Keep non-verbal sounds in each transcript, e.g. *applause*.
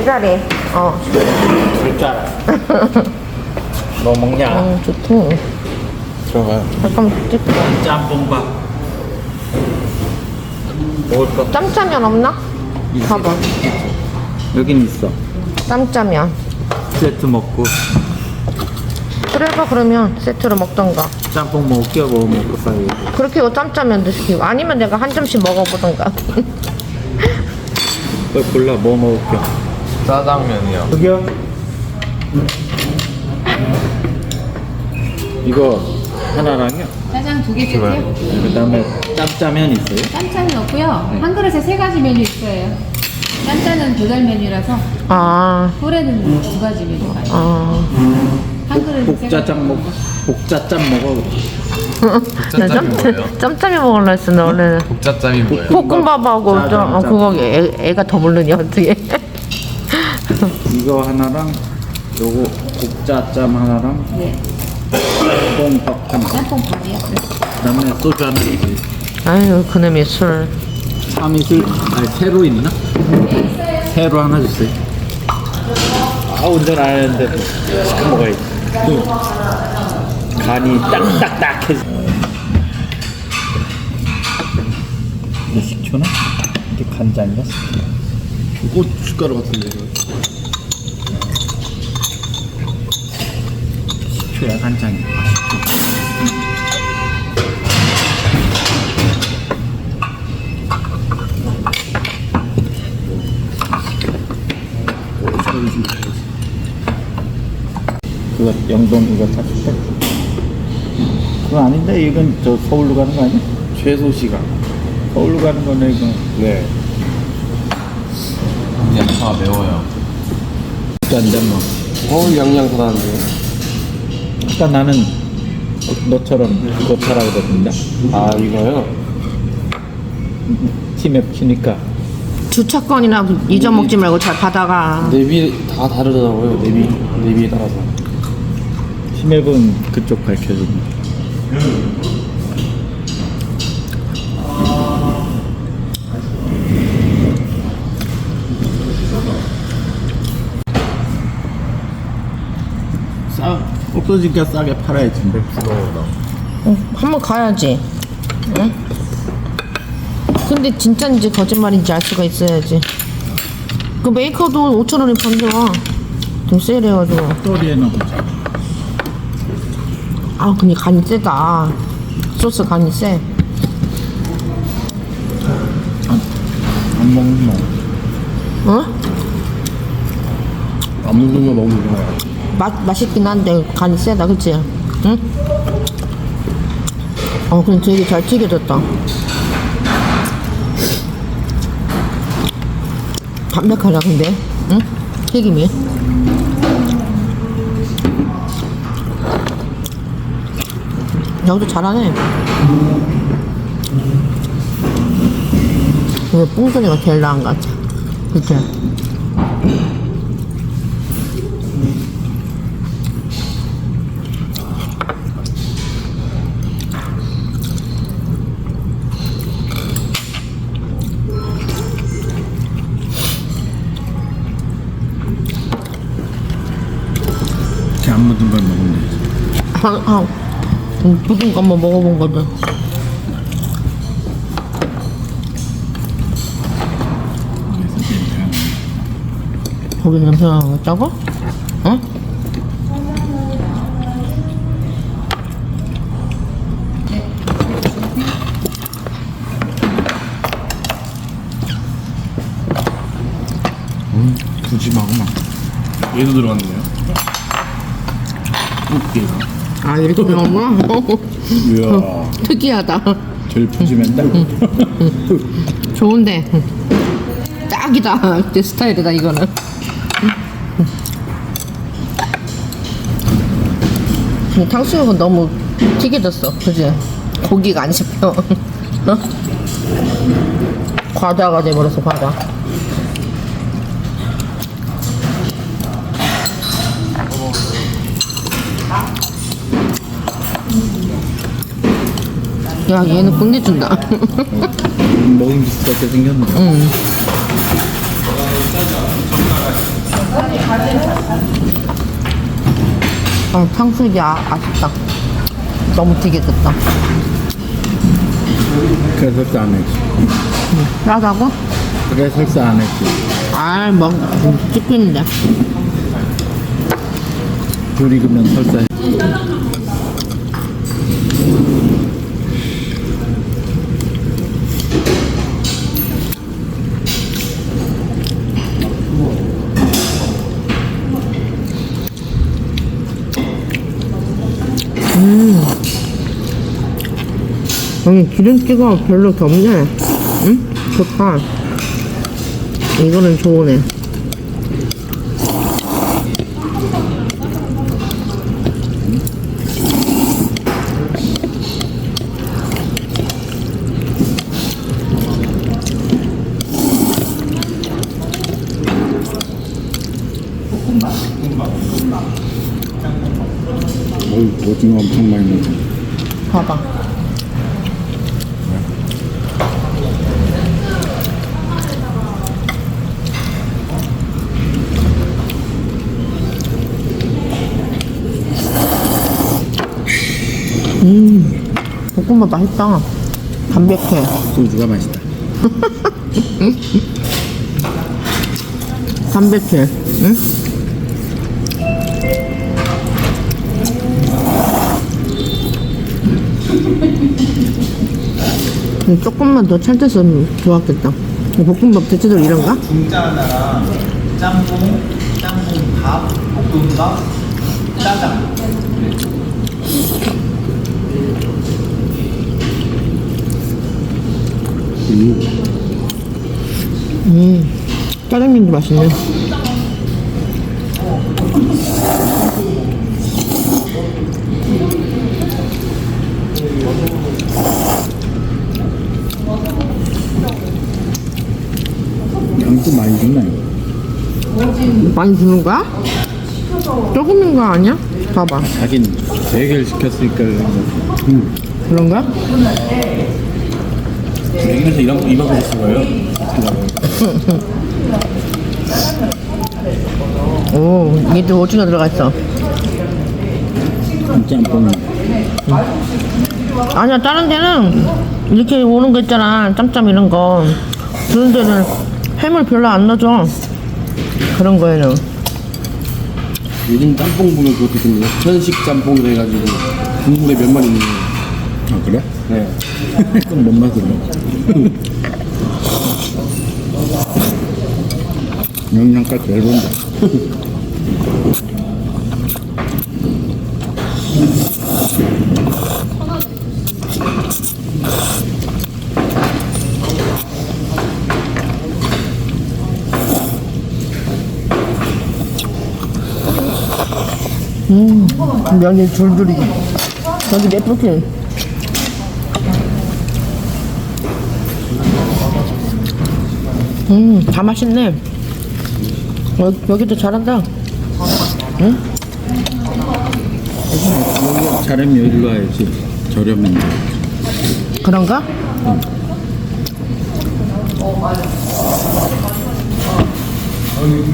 제자리. 어, 줄줄 알아. 뭐 먹냐? 어, 좋다. 들어가요. 잠깐만 찍고. 짬뽕밥. 먹을 거? 짬짜면 없나? 봐봐. 여긴 있어. 짬짜면. 세트 먹고 그래서 그러면 세트로 먹던가. 짬뽕 먹을게요. 뭐 먹고 싸요. 그렇게 이거 짬짜면도 시키고. 아니면 내가 한 점씩 먹어보던가. 그 골라 뭐 먹을게. 짜장면이요. 저기요. 이거 하나랑요. 짜장 두 개 주세요. 그다음에 짬짜면 있어요. 짠짠은 없고요. 한 그릇에 세 가지 메뉴 있어요. 짠짠은 배달 메뉴라서 아, 소래는 두 가지 메뉴가 있어요. 아. 한 그릇에 세 가지. 복짜장 먹어. 복짜짬 먹어. 나 짬짜, 짬짜면 먹으려 했어, 나 원래는. 복자짬이 뭐예요? 볶음밥하고, 짜장, 좀, 어, 짬. 그거 애, 애가 더 모르니, 어떻게. 이거 하나랑 요거 복짜짬 하나랑 네. 뽕밥 하나. 짬뽕 밥이요. 그다음에 소주 하나 주세요. 아유, 그놈의 술. 참이슬 아니 새로 있나? 새로 하나 주세요. 아 운전 안 했는데 시켜 먹어야지. 간이 딱딱딱해져. 이게 식초나? 이게 간장인가? 이거 숟가락 같은데 이거. 식초야 간장이야. 그거 영동 이거 사줄게. 그거 아닌데 이건 저 서울로 가는 거 아니야? 최소 시간. 서울로 가는 거네 이거. 네. 양파가 매워요. 완전 뭐. 어우 양양 사다는데 요. 아까 나는 너처럼 그거 타라 그러던데. 아 이거요? 치맥 치니까 주차권이나 잊어먹지 말고 잘 받아가. 내비 다 다르더라고요. 내비 내비에 따라서. 치맥은 그쪽 밝혀준다. 싸 없어지니까 싸게 팔아야지. 부러워다. 어, 한번 가야지. 응? 근데 진짜인지 거짓말인지 알 수가 있어야지. 그 메이커도 5천 원에 판대와. 좀 세일해가지고. 또리에 넣어보자. 아, 근데 간이 세다. 소스 간이 세. 안, 안 먹는 거. 어? 안 먹는 거 먹는 거야. 맛, 맛있긴 한데 간이 세다, 그치? 응? 어, 근데 되게 잘 튀겨졌다. 담백하다, 근데. 응? 튀김이. 여기도 잘하네. 왜 뽕소리가 제일 나은 것 같아. 그치? 아, 아, 음, 거 한번 먹어본 거든. 고기 냄새가 나고? 어? 부지마구만. 얘도 들어갔네요. 웃기다. 아, 이렇게 먹구나? *laughs* 이야, 특이하다. 제일 푸짐한다. 좋은데. 딱이다. 내 스타일이다, 이거는. 근데 탕수육은 너무 튀겨졌어. 그지? 고기가 안 씹혀. *laughs* 어? 과자가 돼버렸어, 과자. 야, 얘는 끝내준다. 먹음 비슷하게 생겼네. 응. 아, 탕수육이 아, 아쉽다. 너무 튀겨졌다. 그래 설사 안 했지. 짜다고? 그래 설사 안 했지. 아, 먹, 찍고 있는데. 둘 익으면 설사. 해. 여기 기름기가 별로 없네. 응? 좋다. 이거는 좋으네. 어우 오징어 엄청 많이 먹어. 봐봐. 음, 볶음밥 맛있다. 담백해. 소주가 맛있다. *laughs* 담백해. 응? 음, 조금만 더 찰졌으면 좋았겠다. 이 볶음밥 대체적으로 이런가? 중짜 하나랑 짬뽕, 짬뽕밥, 볶음밥, 짜장. 음, 짜장면도 맛있네. 양도 많이 주네. 많이 주는 거야? 조금인 거 아니야? 봐봐. 하긴 세 개를 시켰으니까 그런 거. 음. 그런 거야? 여기서 이만큼 이만큼 쓰는 거예요? 오, 얘도 오징어 들어가 있어. 짬뽕. 아니야, 다른 데는 이렇게 오는 거 있잖아. 짬짬 이런 거. 그런 데는 해물 별로 안 넣어줘. 그런 거에는. 요즘 짬뽕 보면 그것도 있거든요. 현식 짬뽕 해가지고 국물에 면만 있는 거. 아 그래? 네. 그럼 뭔 먹어? 영양가 잘 본다. 면이 줄줄이. 여기 예쁘지? 음, 다 맛있네. 여, 여기도 잘한다. 응? 여기 잘하면 여기로 와야지. 저렴한 데. 그런가?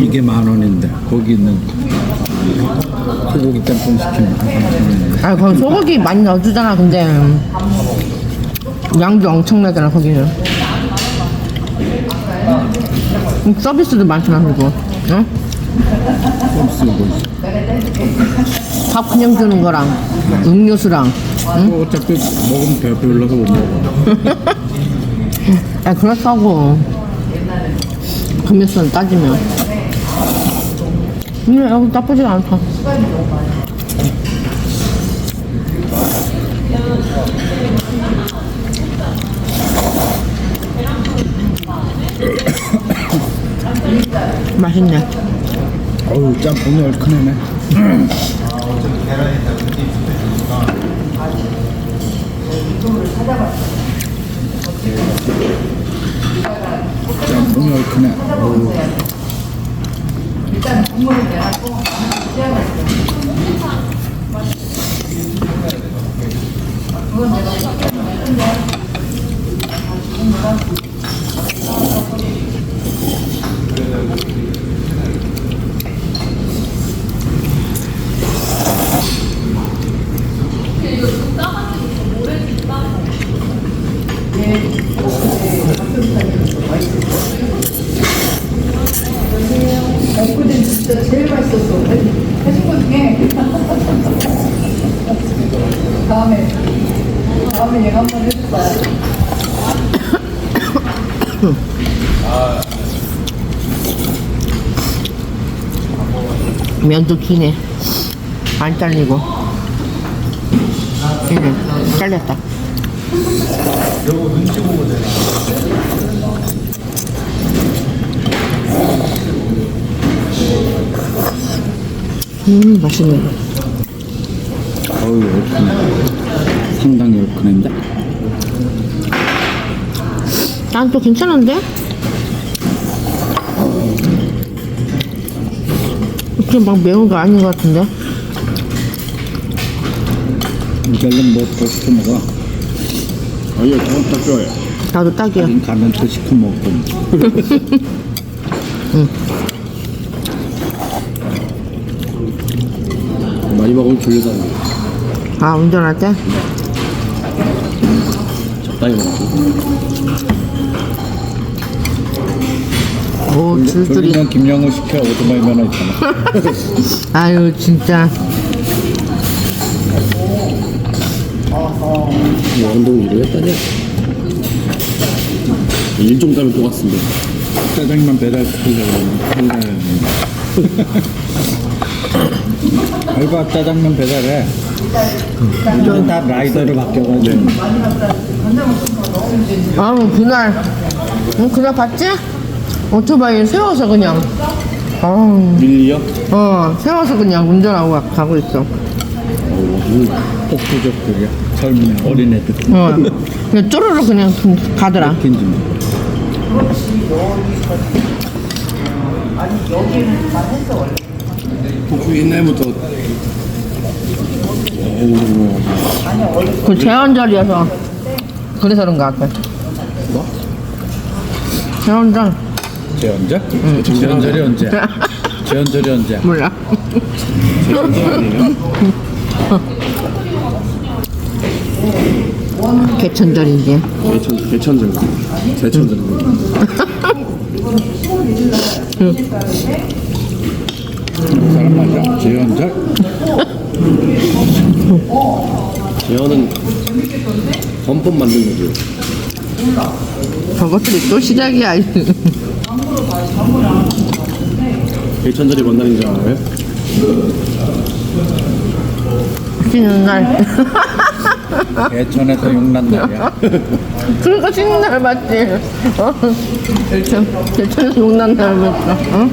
이게 만 원인데 거기는 소고기 짬뽕 시키면 한 3천 원인데. 아, 거기 소고기 많이 넣어주잖아, 근데. 양도 엄청나잖아, 거기는. 음, 서비스도 많잖아, 그리고. 응? 서비스가 뭐 있어? 밥 그냥 주는 거랑, 음료수랑. 뭐 어차피 먹으면 배 배불러서 못 먹어. 야, *laughs* 그렇다고. 금액선 따지면. 근데 여기 나쁘지 않다. 맛있네. 어우 짬뽕이 얼큰하네. 짬뽕이 얼큰해. 어우. 면도 기네. 안 잘리고. 얘는 잘렸다. 음, 맛있네. 어우 얼큰 상당히 얼큰한데 난 또 괜찮은데? 그렇게 막 매운 거 아닌 것 같은데? 이제는 뭐 더 시켜 먹어 아니요 저건 딱 좋아요 나도 딱이야. 가면 더 시켜 먹고 많이 먹으면 졸려서 안. 아, 운전할 때? 적당히 먹고 오, 줄줄이. 졸리면 김영우 시켜. 오토바이 면허 있잖아. *laughs* 아유, 진짜. 뭐 운동 일을 했다냐 일종 따면 또 같습니다. 짜장면 배달 시키려고 알바 짜장면 배달해. 요즘 다 라이더로 바뀌어가지고. 아, 그날, 응, 그날 봤지? 오토바이 세워서 그냥. 아, 밀리요? 어, 세워서 그냥 운전하고 가- 가고 있어. 폭주족들이야 젊은 어린애들 어, 그냥 쪼르르 그냥 가더라. 뭐. 복수 옛날부터 그 제헌절이어서 그래서 그런 것 같아. 뭐? 제헌절 재연절? 재연절이 언제야? 재연절이 언제야? 몰라. 개천절이지. 개천 개천절 개천절 사람 맞아 재연절? 재현은 건법 만든 거죠 저것들이 또 시작이야. 개천절이 뭔 날인지 알아요? 쉬는 날. *laughs* 개천에서 용난 날이야 *laughs* 그러니까 쉬는 날 맞지? 어? 저, 개천에서 용난 날 맞다. 어?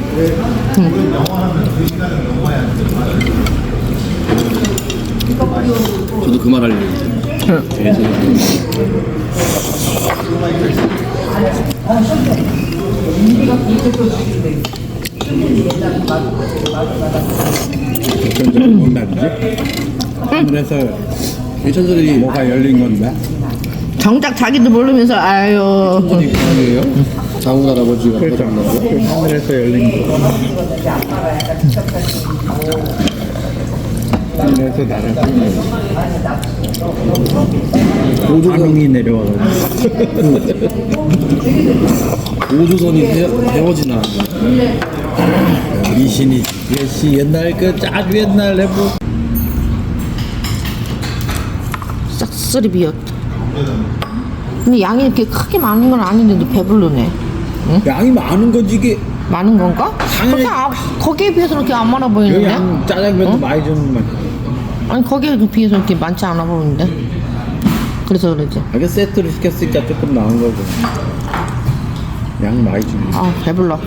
저도 그 말 하려고 했어요 개천 절 개천절이 뭔 뭐가 열린 건데? 정작 자기도 모르면서 아유. 아니에요? 장훈 할아버지가 그렇죠? 하늘에서 열린 거 하늘에서 나를 내려와가지고 우주선이 세, 세워지나 미신이 예시 옛날 그 아주 옛날 래프 싹쓸이 비었다. 근데 양이 이렇게 크게 많은 건 아닌데도 배불르네. 양이 많은 거지 이게 많은 건가? 당연히- 그렇게 아, 거기에 비해서는 이렇게 안 많아 보이는데? 양 짜장면도 많이 주는 말 아니 거기에 비해서 이렇게 많지 않아 보이는데? 그래서 그러지. 이게 세트로 시켰으니까 조금 나은 거고 양 많이 주는 아 배불러.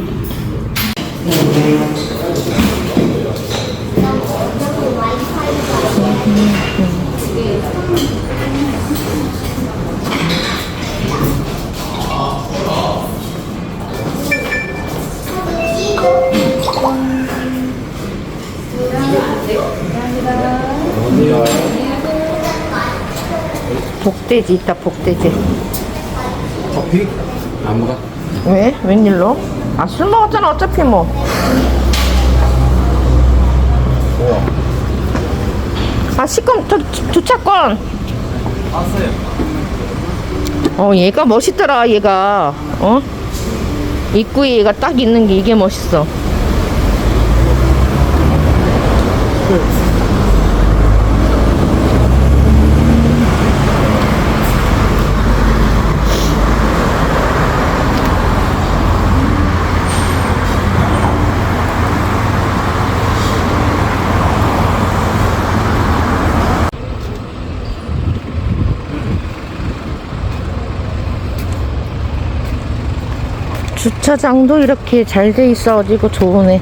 복돼지 있다 복돼지. 커피? 안 먹어? 왜? 웬일로? 아, 술 먹었잖아, 어차피 뭐. 아, 시금, 저, 주차권. 어, 얘가 멋있더라, 얘가. 어? 입구에 얘가 딱 있는 게 이게 멋있어. 주차장도 이렇게 잘 돼 있어가지고 좋으네.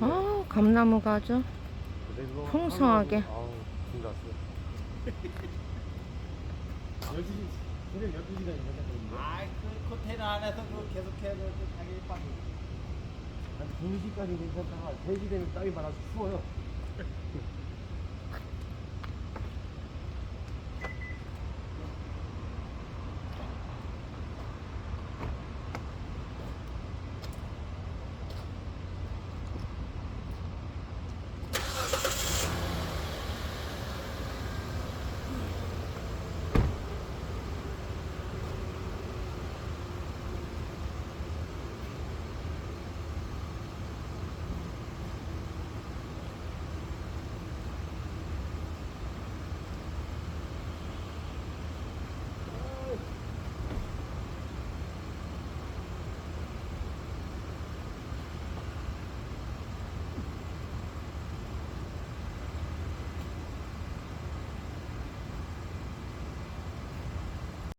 아, 감나무가 아주 풍성하게. *laughs* 아이 그 컨테이너 안에서 그 계속 해야 되는데 당연히 빵이. 한 2시까지 괜찮다가 3시 되면 땀이 많아서 추워요 *laughs*